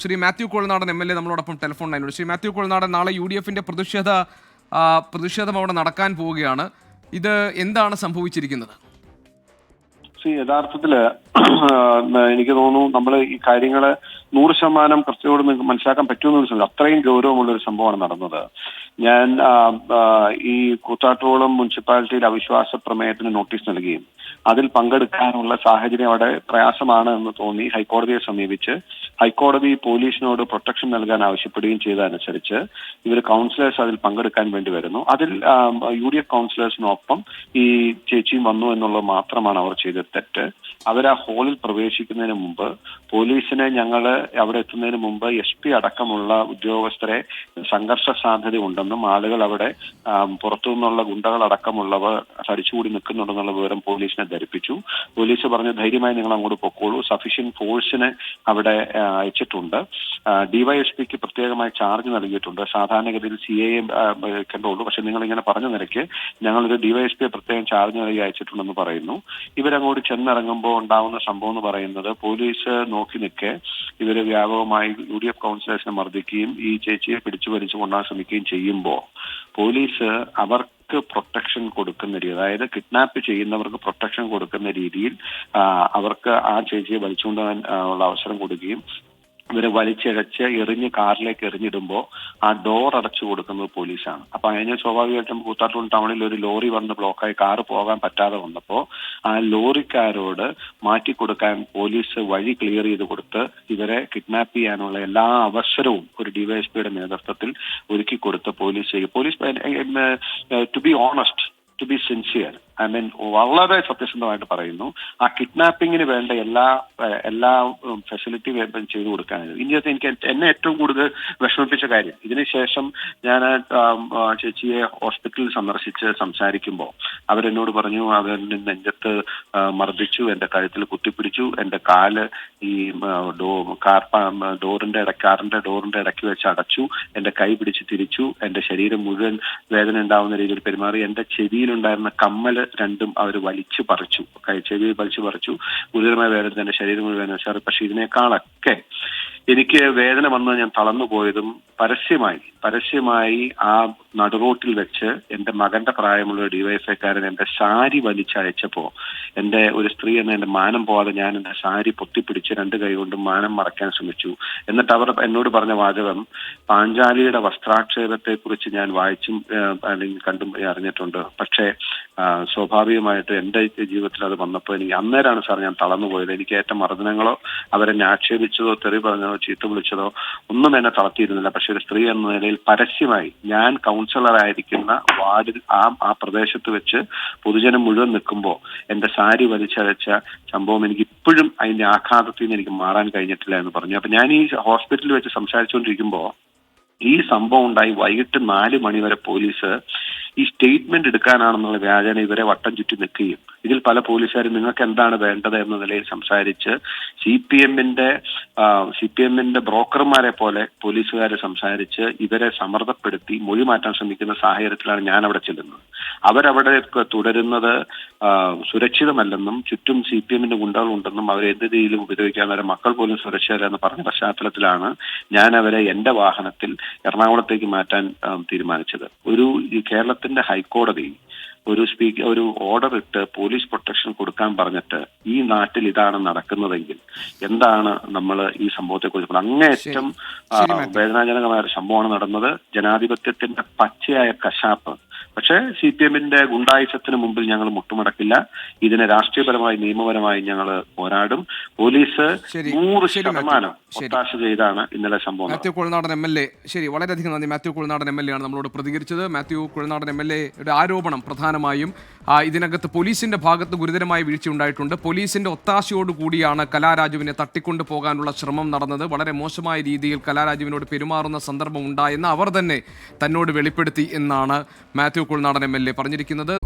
Shri Mathew Kuzhalnadan M L A നമ്മളോടൊപ്പം telephone ലൈനിലുണ്ട്. ശ്രീ മാത്യു കോൾനാടൻ നാളെ യു ഡി എഫിന്റെ പ്രതിഷേധ പ്രതിഷേധം അവിടെ നടക്കാൻ പോവുകയാണ്. ഇത് എന്താണ് സംഭവിച്ചിരിക്കുന്നത്? യഥാർത്ഥത്തിൽ എനിക്ക് തോന്നുന്നു നമ്മൾ ഈ കാര്യങ്ങൾ നൂറ് ശതമാനം നിങ്ങൾക്ക് മനസ്സിലാക്കാൻ പറ്റുമെന്ന് ചോദിച്ചാൽ അത്രയും ഗൗരവമുള്ള ഒരു സംഭവമാണ് നടന്നത്. ഞാൻ ഈ കൂത്താട്ടോളം മുനിസിപ്പാലിറ്റിയിൽ അവിശ്വാസ പ്രമേയത്തിന് നോട്ടീസ് നൽകുകയും അതിൽ പങ്കെടുക്കാനുള്ള സാഹചര്യം അവിടെ പ്രയാസമാണ് എന്ന് തോന്നി ഹൈക്കോടതിയെ സമീപിച്ച് ഹൈക്കോടതി പോലീസിനോട് പ്രൊട്ടക്ഷൻ നൽകാൻ ആവശ്യപ്പെടുകയും ചെയ്തതനുസരിച്ച് ഇവർ കൗൺസിലേഴ്സ് അതിൽ പങ്കെടുക്കാൻ വേണ്ടി വരുന്നു. അതിൽ യു ഡി എഫ് കൗൺസിലേഴ്സിനൊപ്പം ഈ ചേച്ചിയും വന്നു എന്നുള്ളത് മാത്രമാണ് അവർ ചെയ്ത തെറ്റ്. അവർ ആ ഹോളിൽ പ്രവേശിക്കുന്നതിന് മുമ്പ് പോലീസിനെ ഞങ്ങൾ അവിടെ എത്തുന്നതിന് മുമ്പ് എസ് പി അടക്കമുള്ള ഉദ്യോഗസ്ഥരെ സംഘർഷ സാധ്യത ഉണ്ടെന്നും ആളുകൾ അവിടെ പുറത്തു നിന്നുള്ള ഗുണ്ടകൾ അടക്കമുള്ളവർ തടിച്ചുകൂടി നിൽക്കുന്നുണ്ടെന്നുള്ള വിവരം പോലീസിനെ ധരിപ്പിച്ചു. പോലീസ് പറഞ്ഞു ധൈര്യമായി നിങ്ങൾ അങ്ങോട്ട് പൊക്കോളൂ. സഫീഷ്യന്റ് ഫോഴ്സിനെ അവിടെ അയച്ചിട്ടുണ്ട്. ഡിവൈഎസ്പിക്ക് പ്രത്യേകമായി ചാർജ് നൽകിയിട്ടുണ്ട്. സാധാരണഗതിയിൽ സി എ കണ്ടുള്ളൂ. പക്ഷെ നിങ്ങൾ ഇങ്ങനെ പറഞ്ഞ നിലയ്ക്ക് ഞങ്ങളൊരു ഡിവൈഎസ്പിയെ പ്രത്യേകം ചാർജ് നൽകി അയച്ചിട്ടുണ്ടെന്ന് പറയുന്നു. ഇവരങ്ങോട്ട് ചെന്നിറങ്ങുമ്പോൾ ഉണ്ടാവുന്ന സംഭവം എന്ന് പറയുന്നത് പോലീസ് നോക്കി നിൽക്കെ ഇവർ വ്യാപകമായി യു ഡി എഫ് കൗൺസിലേഴ്സിനെ മർദ്ദിക്കുകയും ഈ ചേച്ചിയെ പിടിച്ചു വലിച്ചു കൊണ്ടുപോകാൻ ശ്രമിക്കുകയും ചെയ്യുമ്പോൾ പോലീസ് അവർക്ക് പ്രൊട്ടക്ഷൻ കൊടുക്കുന്ന രീതി അതായത് കിഡ്നാപ്പ് ചെയ്യുന്നവർക്ക് പ്രൊട്ടക്ഷൻ കൊടുക്കുന്ന രീതിയിൽ അവർക്ക് ആ ചേച്ചിയെ വലിച്ചുകൊണ്ടുപോകാൻ ഉള്ള അവസരം കൊടുക്കുകയും ഇവരെ വലിച്ചിഴച്ച് എറിഞ്ഞ് കാറിലേക്ക് എറിഞ്ഞിടുമ്പോൾ ആ ഡോർ അടച്ചു കൊടുക്കുന്നത് പോലീസാണ്. അപ്പൊ അങ്ങനെ സ്വാഭാവികമായിട്ടും കൂത്താട്ടൂൺ ടൗണിൽ ഒരു ലോറി വന്ന് ബ്ലോക്കായി കാർ പോകാൻ പറ്റാതെ വന്നപ്പോൾ ആ ലോറിക്കാരോട് മാറ്റി കൊടുക്കാൻ പോലീസ് വഴി ക്ലിയർ ചെയ്ത് കൊടുത്ത് ഇവരെ കിഡ്നാപ്പ് ചെയ്യാനുള്ള എല്ലാ അവസരവും ഒരു ഡിവൈഎസ്പിയുടെ നേതൃത്വത്തിൽ ഒരുക്കി കൊടുത്ത് പോലീസ് ചെയ്യും. Police to be honest to be sincere I mean വളരെ സത്യസന്ധമായിട്ട് പറയുന്നു. ആ കിഡ്നാപ്പിങ്ങിന് വേണ്ട എല്ലാ എല്ലാ ഫെസിലിറ്റി ചെയ്തു കൊടുക്കാനാണ് ഇന്ത്യത്തെ എനിക്ക് എന്നെ ഏറ്റവും കൂടുതൽ വിഷമിപ്പിച്ച കാര്യം ഇതിനുശേഷം ഞാൻ ചേച്ചിയെ ഹോസ്പിറ്റലിൽ സന്ദർശിച്ച് സംസാരിക്കുമ്പോൾ അവരെന്നോട് പറഞ്ഞു അവരുടെ നെഞ്ചത്ത് മർദ്ദിച്ചു എന്റെ കഴുത്തിൽ കുത്തിപ്പിടിച്ചു എന്റെ കാൽ ഈ ഡോ കാർ ഡോറിന്റെ ഇട കാറിന്റെ ഡോറിന്റെ ഇടയ്ക്ക് വെച്ച് അടച്ചു എന്റെ കൈ പിടിച്ച് തിരിച്ചു എന്റെ ശരീരം മുഴുവൻ വേദന ഉണ്ടാവുന്ന രീതിയിൽ പെരുമാറി എന്റെ ചെവിയിലുണ്ടായിരുന്ന കമ്മൽ രണ്ടും അവർ വലിച്ചു പറിച്ചു. ചെവി വലിച്ചു പറിച്ചു. ഗുരുതരമായ വേദന തന്റെ ശരീരം മുഴുവൻ പക്ഷെ ഇതിനേക്കാളൊക്കെ എനിക്ക് വേദന വന്ന് ഞാൻ തളർന്നു പോയതും പരസ്യമായി പരസ്യമായി ആ നടുറോട്ടിൽ വെച്ച് എന്റെ മകന്റെ പ്രായമുള്ള ഒരു ഡിവൈഎഫ്ഐക്കാരൻ എന്റെ സാരി വലിച്ചയച്ചപ്പോ എന്റെ ഒരു സ്ത്രീ എന്ന എന്റെ മാനം പോവാതെ ഞാൻ എന്റെ സാരി പൊത്തിപ്പിടിച്ച് രണ്ട് കൈ കൊണ്ട് മാനം മറയ്ക്കാൻ ശ്രമിച്ചു. എന്നിട്ട് അവർ എന്നോട് പറഞ്ഞ വാചകം പാഞ്ചാലിയുടെ വസ്ത്രാക്ഷേപത്തെ കുറിച്ച് ഞാൻ വായിച്ചും അല്ലെങ്കിൽ കണ്ടും അറിഞ്ഞിട്ടുണ്ട്. പക്ഷേ സ്വാഭാവികമായിട്ട് എന്റെ ജീവിതത്തിൽ അത് വന്നപ്പോൾ എനിക്ക് അന്നേരമാണ് സാർ ഞാൻ തളർന്നു പോയത് എനിക്ക് ഏറ്റ മർദ്ദനങ്ങളോ അവരെന്നെ ആക്ഷേപിച്ചതോ തെറി പറഞ്ഞതോ ചീത്ത വിളിച്ചതോ ഒന്നും എന്നെ തളർത്തിയിരുന്നില്ല. പക്ഷെ ഒരു സ്ത്രീ എന്ന നിലയിൽ പരസ്യമായി ഞാൻ കൗൺസിലർ ആയിരിക്കുന്ന വാർഡിൽ ആ ആ പ്രദേശത്ത് വെച്ച് പൊതുജനം മുഴുവൻ നിൽക്കുമ്പോൾ എന്റെ സാരി വലിച്ചഴച്ച സംഭവം എനിക്ക് ഇപ്പോഴും അതിന്റെ ആഘാതത്തിൽ നിന്ന് എനിക്ക് മാറാൻ കഴിഞ്ഞിട്ടില്ല എന്ന് പറഞ്ഞു. അപ്പൊ ഞാൻ ഈ ഹോസ്പിറ്റലിൽ വെച്ച് സംസാരിച്ചുകൊണ്ടിരിക്കുമ്പോൾ ഈ സംഭവം ഉണ്ടായി വൈകിട്ട് നാല് മണി വരെ പോലീസ് ഈ സ്റ്റേറ്റ്മെന്റ് എടുക്കാനാണെന്നുള്ള വ്യാജന ഇവരെ വട്ടം ചുറ്റി നിൽക്കുകയും ഇതിൽ പല പോലീസുകാരും നിങ്ങൾക്ക് എന്താണ് വേണ്ടത് എന്ന നിലയിൽ സംസാരിച്ച് സി പി എമ്മിന്റെ സി പി എമ്മിന്റെ ബ്രോക്കർമാരെ പോലെ പോലീസുകാരെ സംസാരിച്ച് ഇവരെ സമ്മർദ്ദപ്പെടുത്തി മൊഴി മാറ്റാൻ ശ്രമിക്കുന്ന സാഹചര്യത്തിലാണ് ഞാൻ അവിടെ ചെല്ലുന്നത്. അവരവിടെ തുടരുന്നത് സുരക്ഷിതമല്ലെന്നും ചുറ്റും സി പി എമ്മിന്റെ ഗുണ്ടകൾ ഉണ്ടെന്നും അവർ എന്ത് രീതിയിലും ഉപയോഗിക്കാൻ അവരെ മക്കൾ പോലും സുരക്ഷിതരെന്ന് പറഞ്ഞ പശ്ചാത്തലത്തിലാണ് ഞാൻ അവരെ എന്റെ വാഹനത്തിൽ എറണാകുളത്തേക്ക് മാറ്റാൻ തീരുമാനിച്ചത്. ഒരു കേരളത്തിന്റെ ഹൈക്കോടതി ഒരു സ്പീക്കർ ഒരു ഓർഡർ ഇട്ട് പോലീസ് പ്രൊട്ടക്ഷൻ കൊടുക്കാൻ പറഞ്ഞിട്ട് ഈ നാട്ടിൽ ഇതാണ് നടക്കുന്നതെങ്കിൽ എന്താണ് നമ്മൾ ഈ സംഭവത്തെ കുറിച്ച് അങ്ങേയറ്റം വേദനാജനകമായ ഒരു സംഭവമാണ് നടന്നത്. ജനാധിപത്യത്തിന്റെ പച്ചയായ കശാപ്പ് പക്ഷേ സി പി എമ്മിന്റെ ഗുണ്ടായുസത്തിന് മുമ്പിൽ ഞങ്ങൾ മുട്ടുമടക്കില്ല ഇതിനെ രാഷ്ട്രീയപരമായി നിയമപരമായി ഞങ്ങൾ പോരാടും പോലീസ്. നൂറ്. ശതമാനം. ഒത്താശ ചെയ്താണ് ഇന്നലെ സംഭവം. Mathew Kuzhalnadan M L A ശരി വളരെയധികം നന്ദി Mathew Kuzhalnadan M L A ആണ് നമ്മളോട് പ്രതികരിച്ചത് മാത്യു കുഴനാടൻ എം എൽ എയുടെ ആരോപണം പ്രധാനമായും ഇതിനകത്ത് പോലീസിന്റെ ഭാഗത്ത് ഗുരുതരമായ വീഴ്ച ഉണ്ടായിട്ടുണ്ട്. പോലീസിന്റെ ഒത്താശയോട് കൂടിയാണ് കലാരാജുവിനെ തട്ടിക്കൊണ്ടു പോകാനുള്ള ശ്രമം നടന്നത്. വളരെ മോശമായ രീതിയിൽ കലാരാജുവിനോട് പെരുമാറുന്ന സന്ദർഭം ഉണ്ടായെന്ന് അവർ തന്നെ തന്നോട് വെളിപ്പെടുത്തി എന്നാണ് Mathew Kuzhalnadan M L A പറഞ്ഞിരിക്കുന്നത്.